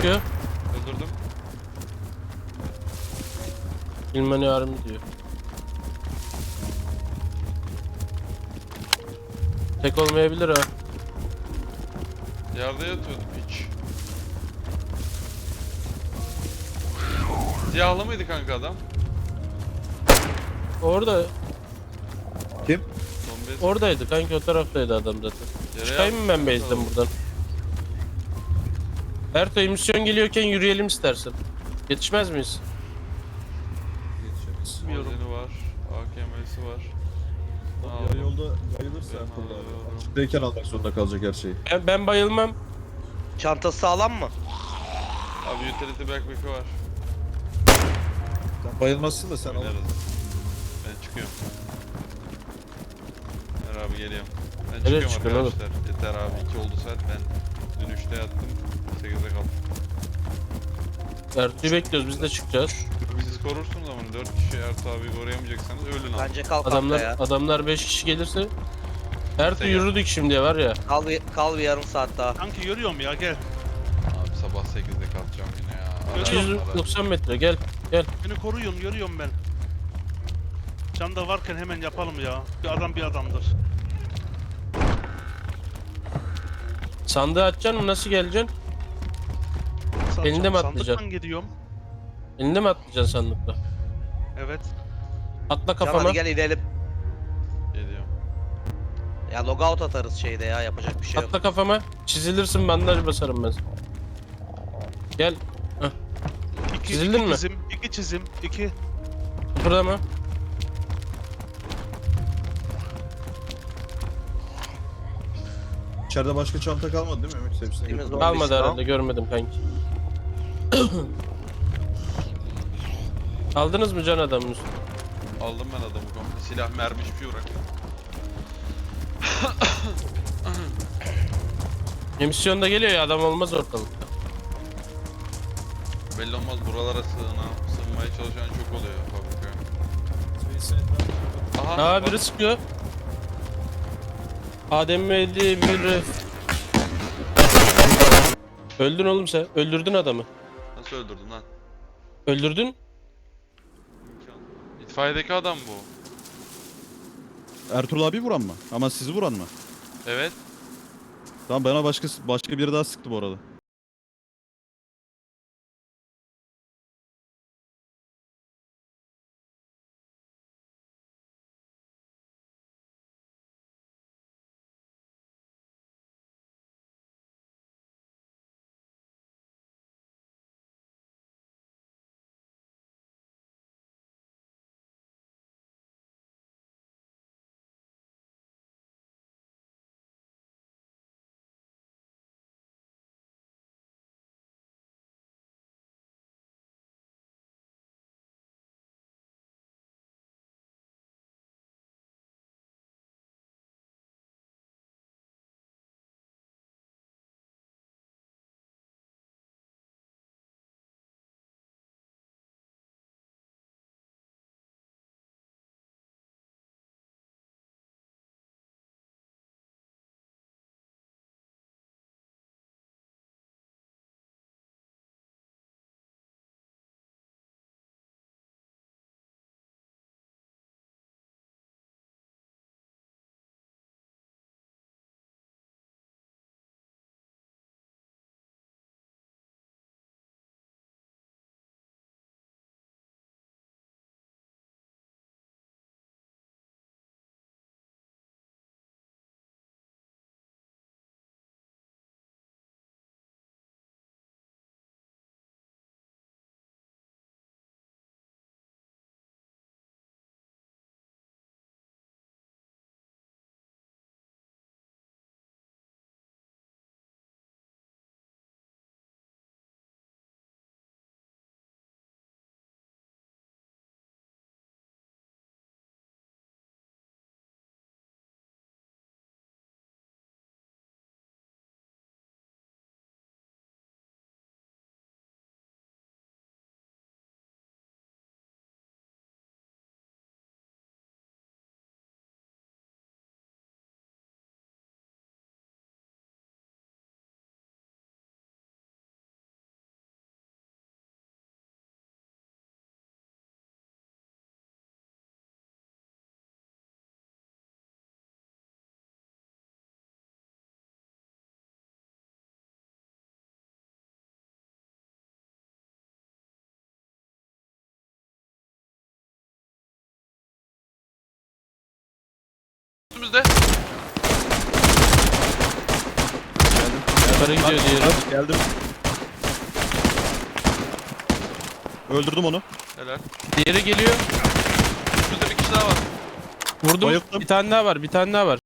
sıkıyor. Öldürdüm. Bilmem ne army diyor. Tek olmayabilir ha. Yerde yatıyordu piç. Siyahlı mıydı kanka adam? Orada Kim? Zombi. oradaydı kanki o taraftaydı adam zaten. Yere Çıkayım mı ben base'den buradan? Erto emisyon geliyorken yürüyelim istersen. Yetişmez miyiz? Geçeriz. Bilmiyorum. Mazini var. AKM'si var. Yarı yolda bayılırsa Ertuğrul abi. Açıktayken almak zorunda kalacak her şeyi. Ben, ben bayılmam. Çantası sağlam mı? Abi utility backpack'i var. Sen bayılmazsın da sen al. Ben çıkıyorum. Ver abi geliyorum. Ben Nereye çıkıyorum oğlum? arkadaşlar. Yeter abi 2 oldu saat ben dün 3'te yattım 8'de kalktım. Ertuğ'u bekliyoruz biz de çıkacağız. Siz korursunuz ama 4 kişi Ertuğ abi koruyamayacaksanız ölün abi. Bence kalk Adamlar adamlar... ya. adamlar 5 kişi gelirse Ertuğ Sen yürüdük şimdi var ya. Kal bir, kal bir yarım saat daha. Kanki yürüyorum ya gel. Abi sabah 8'de kalkacağım yine ya. Ara, Görüyorum. ara. 290 metre gel. Beni koruyun yürüyorum ben. Canda varken hemen yapalım ya. Bir adam bir adamdır. Sandığı açacaksın mı nasıl geleceksin? Sa- Elinde mi sandıktan atlayacaksın? gidiyorum. Elinde mi atlayacaksın sandıkla? Evet. Atla kafama. hadi gel inelim. Geliyorum. Ya logout atarız şeyde ya yapacak bir şey yok. Atla kafama. Çizilirsin bandaj basarım ben. Gel. İki, Çizildin iki mi? çizim, iki çizim, iki. Kıpırdama. İçeride başka çanta kalmadı değil mi Ümit? Hepsini Temiz götürdüm. o. Kalmadı Zombi herhalde görmedim kanki. Aldınız mı can adamın üstüne? Aldım ben adamı komple. Silah mermi hiçbir şey bırakmadım. Emisyonda geliyor ya adam olmaz ortalıkta. Belli olmaz buralara sığına, sığınmaya çalışan çok oluyor fabrika. Aha. Aa bak. biri sıkıyor. Adem'li biri. Öldün oğlum sen. Öldürdün adamı. Nasıl öldürdün lan? Öldürdün. İtfaiyedeki adam bu. Ertuğrul abi vuran mı? Ama sizi vuran mı? Evet. Tamam bana başka başka biri daha sıktı bu arada. Üstümüzde. Yukarı gidiyor diğeri. Geldim. Öldürdüm onu. Helal. Diğeri geliyor. Üstümüzde bir kişi daha var. Vurdum. Bayılttım. Bir tane daha var. Bir tane daha var.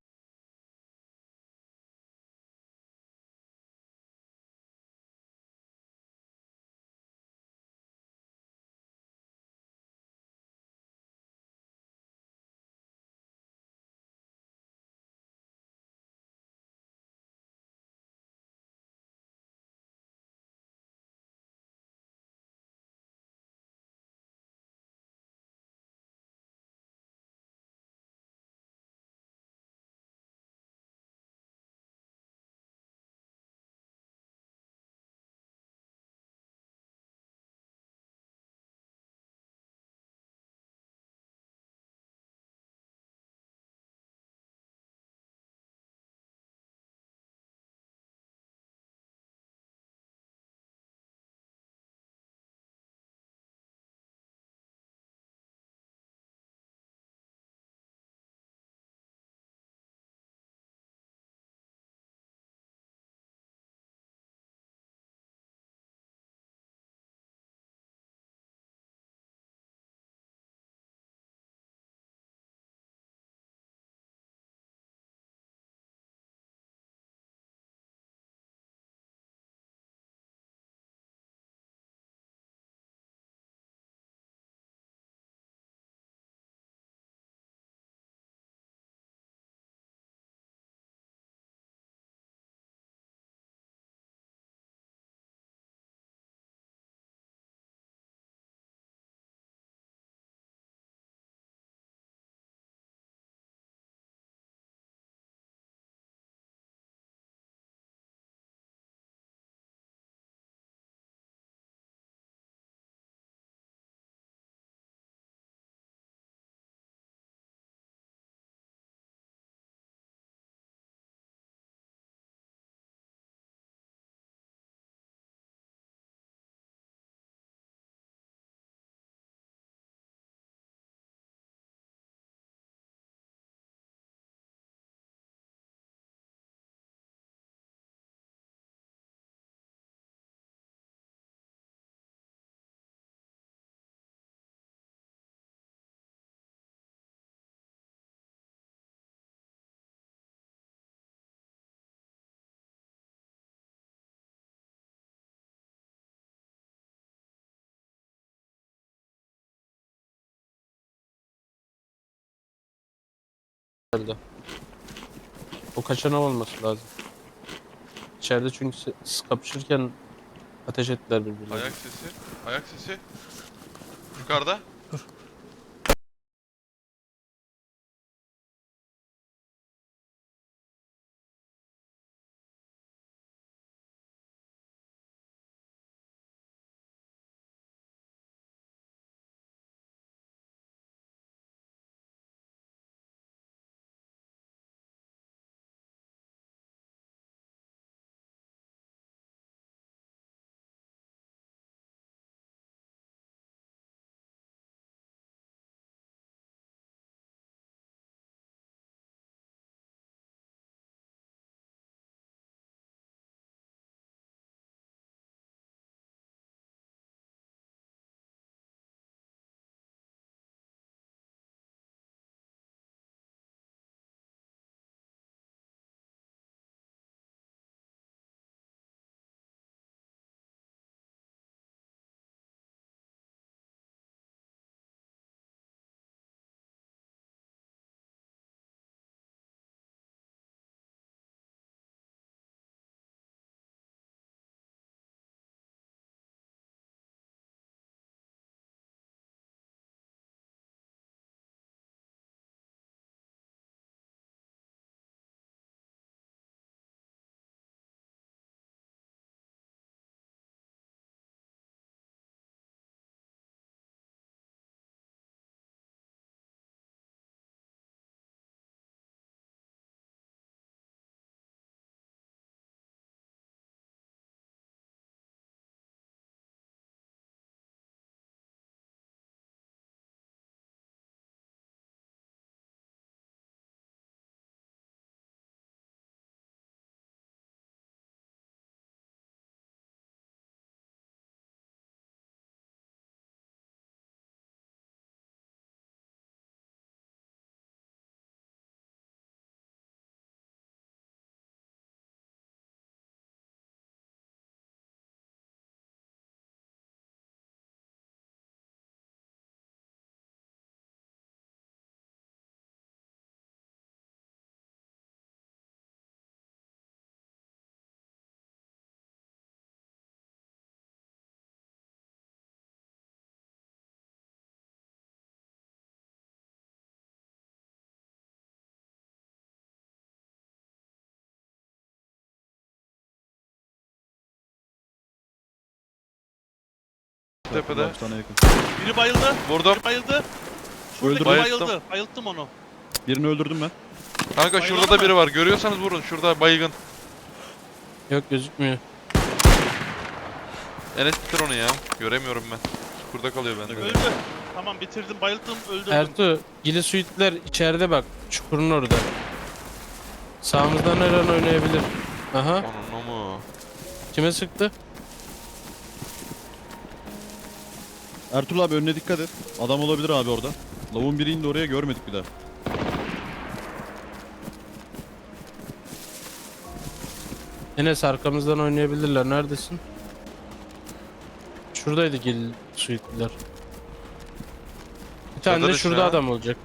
İçeride. O kaçana olması lazım. İçeride çünkü se- kapışırken ateş ettiler birbirlerine. Ayak sesi. Ayak sesi. Yukarıda. Tepede. yakın. Biri bayıldı. Vurdum. Biri bayıldı. Şuradaki Öldürdüm. bayıldı. Bayılttım onu. Birini öldürdüm ben. Kanka Bayılan şurada da mı? biri var. Görüyorsanız vurun. Şurada baygın. Yok gözükmüyor. Enes bitir onu ya. Göremiyorum ben. Burada kalıyor bende. Öldü. Tamam bitirdim. Bayılttım. Öldürdüm. Ertuğ, gili suitler içeride bak. Çukurun orada. Sağımızdan her an oynayabilir. Aha. Onun o mu? Kime sıktı? Ertuğrul abi önüne dikkat et. Adam olabilir abi orada. Lavun biri indi oraya görmedik bir daha. Enes arkamızdan oynayabilirler. Neredesin? Şuradaydı gil suitler. Bir tane de şurada içine. adam olacak.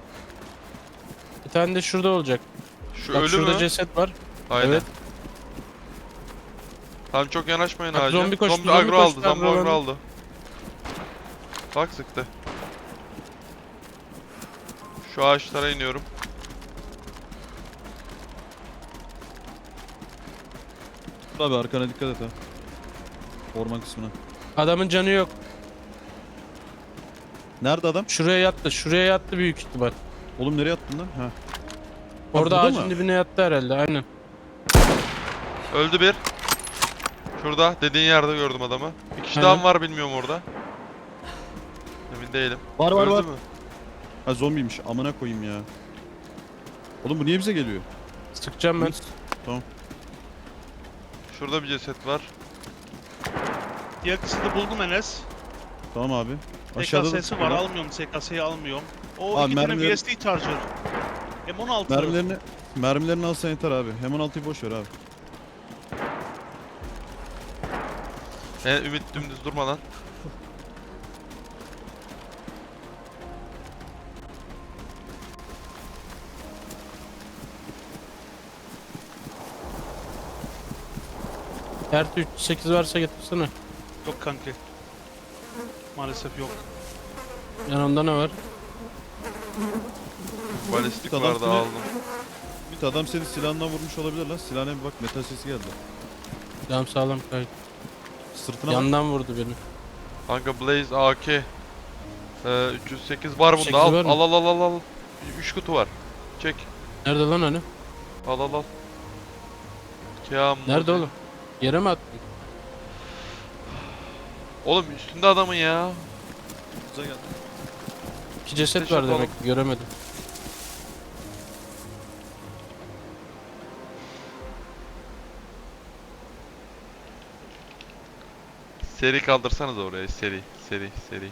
Bir tane de şurada olacak. Şu Bak ölü şurada mü? ceset var. Aynen. Evet. Tamam çok yanaşmayın Bak, ağaca. zombi koştu, zombi zombi agro koştu, aldı. Zombi agro agro aldı. Bak sıktı. Şu ağaçlara iniyorum. Abi arkana dikkat et ha. Orman kısmına. Adamın canı yok. Nerede adam? Şuraya yattı. Şuraya yattı büyük ihtimal. Oğlum nereye attın lan? Ha. Orada burada ağacın mı? dibine yattı herhalde. Aynen. Öldü bir. Şurada dediğin yerde gördüm adamı. Bir kişi Aynen. daha mı var bilmiyorum orada. Emin değilim. Var var Öldü var. mü? Ha zombiymiş. Amına koyayım ya. Oğlum bu niye bize geliyor? Sıkacağım ben. Şurada bir ceset var. Diğer kısmını buldum Enes. Tamam abi. Aşağıda da SKS'si var. sıkıyorlar. Almıyorum. SKS'yi almıyorum. O Abi iki tane mermileri- VSD charger. M16. Mermilerini mermilerini alsan yeter abi. Hemen altıyı boş ver abi. E, Ümit dümdüz durma lan. Ertuğ 308 varsa getirsene. Yok kanki. Maalesef yok. Yanımda ne var? Balistik Adam vardı seni- aldım. Bir adam seni silahından vurmuş olabilir lan. Silahına bir bak metal sesi geldi. Cam sağlam kayıt. Sırtına bak. Yandan vurdu beni. Kanka Blaze AK. Ee, 308 var 308 bunda al. var mı? al al al al al. 3 kutu var. Çek. Nerede lan hani? Al al al. Kam. Nerede oğlum? Yere mi attın? Oğlum üstünde adamın ya. Bize geldi. İki ceset var demek göremedim. Seri kaldırsanız oraya seri seri seri.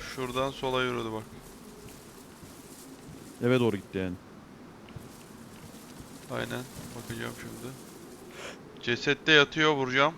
Şuradan sola yürüdü bak. Eve doğru gitti yani. Aynen. Bakacağım şimdi. Cesette yatıyor vuracağım.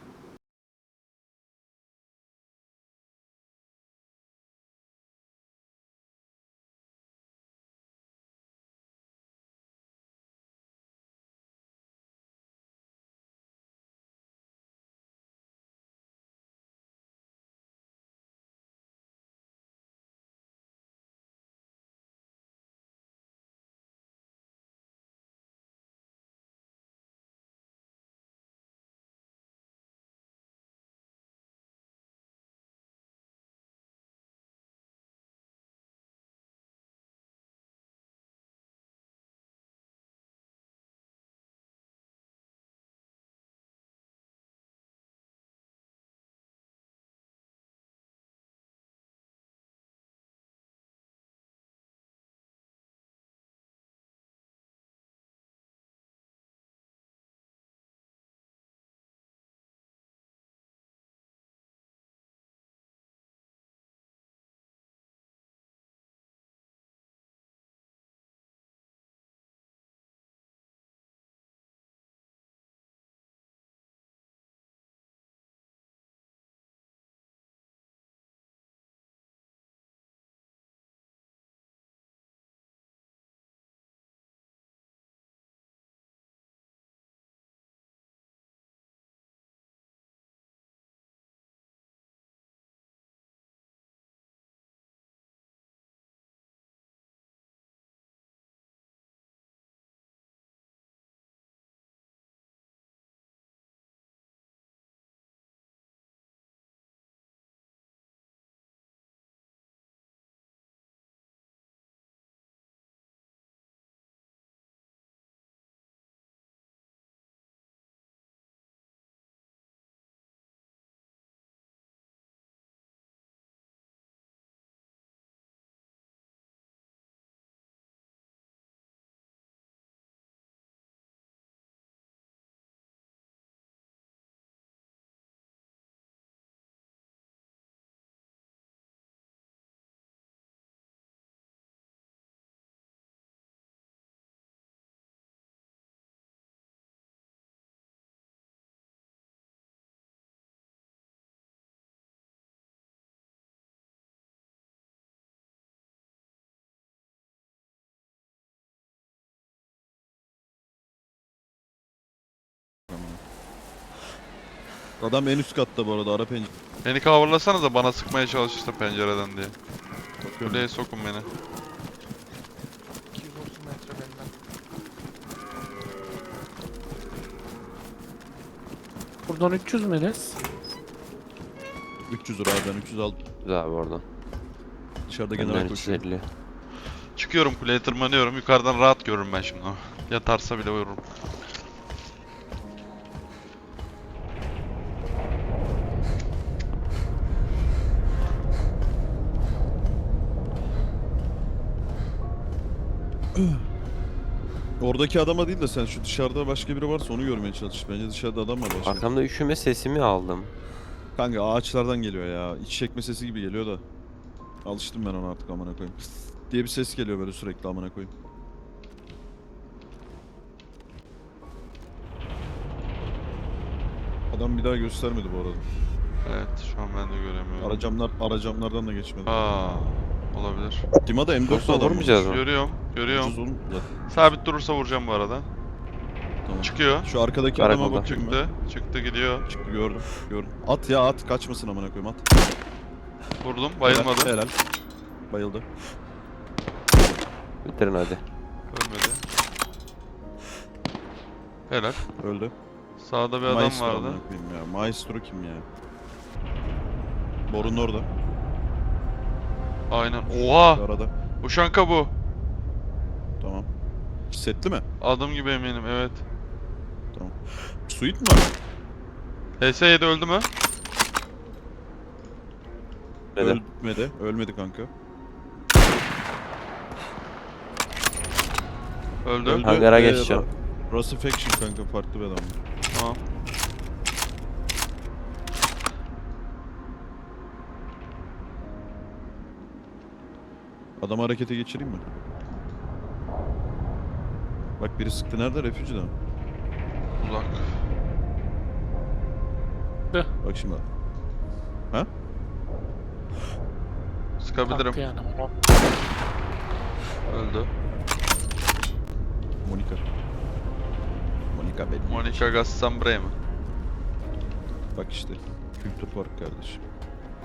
Adam en üst katta bu arada ara pencere. Beni coverlasanıza bana sıkmaya çalışırsa pencereden diye. Bakıyorum. Kuleye sokun beni. 230 metre benden. Buradan 300 mü Enes? 300 lira abi ben 300 aldım. Güzel abi oradan. Dışarıda Benden general koşuyor. 350. Çıkıyorum kuleye tırmanıyorum. Yukarıdan rahat görürüm ben şimdi. Yatarsa bile vururum. Oradaki adama değil de sen şu dışarıda başka biri varsa onu görmeye çalış. Bence dışarıda adam var başka. Arkamda üşüme sesimi aldım. Kanka ağaçlardan geliyor ya. İç çekme sesi gibi geliyor da. Alıştım ben ona artık amına koyayım. Diye bir ses geliyor böyle sürekli amına koyayım. Adam bir daha göstermedi bu arada. Evet şu an ben de göremiyorum. Ara camlar, ara camlardan da geçmedi. Aa, olabilir. Dima'da M4 Yoksa adam vurmayacağız mı? Görüyorum, görüyorum. Ucuz oğlum. Sabit durursa vuracağım bu arada. Tamam. Çıkıyor. Şu arkadaki adama Karakolda. bakıyorum. Çıktı. Çıktı gidiyor. Çıktı gördüm. Gördüm. At ya at kaçmasın amına koyayım at. Vurdum. Bayılmadı. Helal. helal. Bayıldı. Bitirin hadi. Ölmedi. Helal. Öldü. Sağda bir adam Maestro vardı. amına koyayım ya. Maestro kim ya? Borun orada. Aynen. Oha! Arada. Bu şanka bu. Setli mi? Adım gibi eminim evet. Tamam. Suite mi var? HS7 öldü mü? Neden? Ölmedi. Ölmedi kanka. Öldü. Öldü. Hangara Ee, geçeceğim. Ra- Rust Faction kanka farklı bir adam. Tamam. Adamı harekete geçireyim mi? Bak biri sıktı nerede? Refüjide mi? Uzak. Bak şimdi. Sıkabilirim. Hakkı yani. Öldü. Monika. Monika benim. Monica Gassambre mi? Bak işte. Kültür fark kardeşim.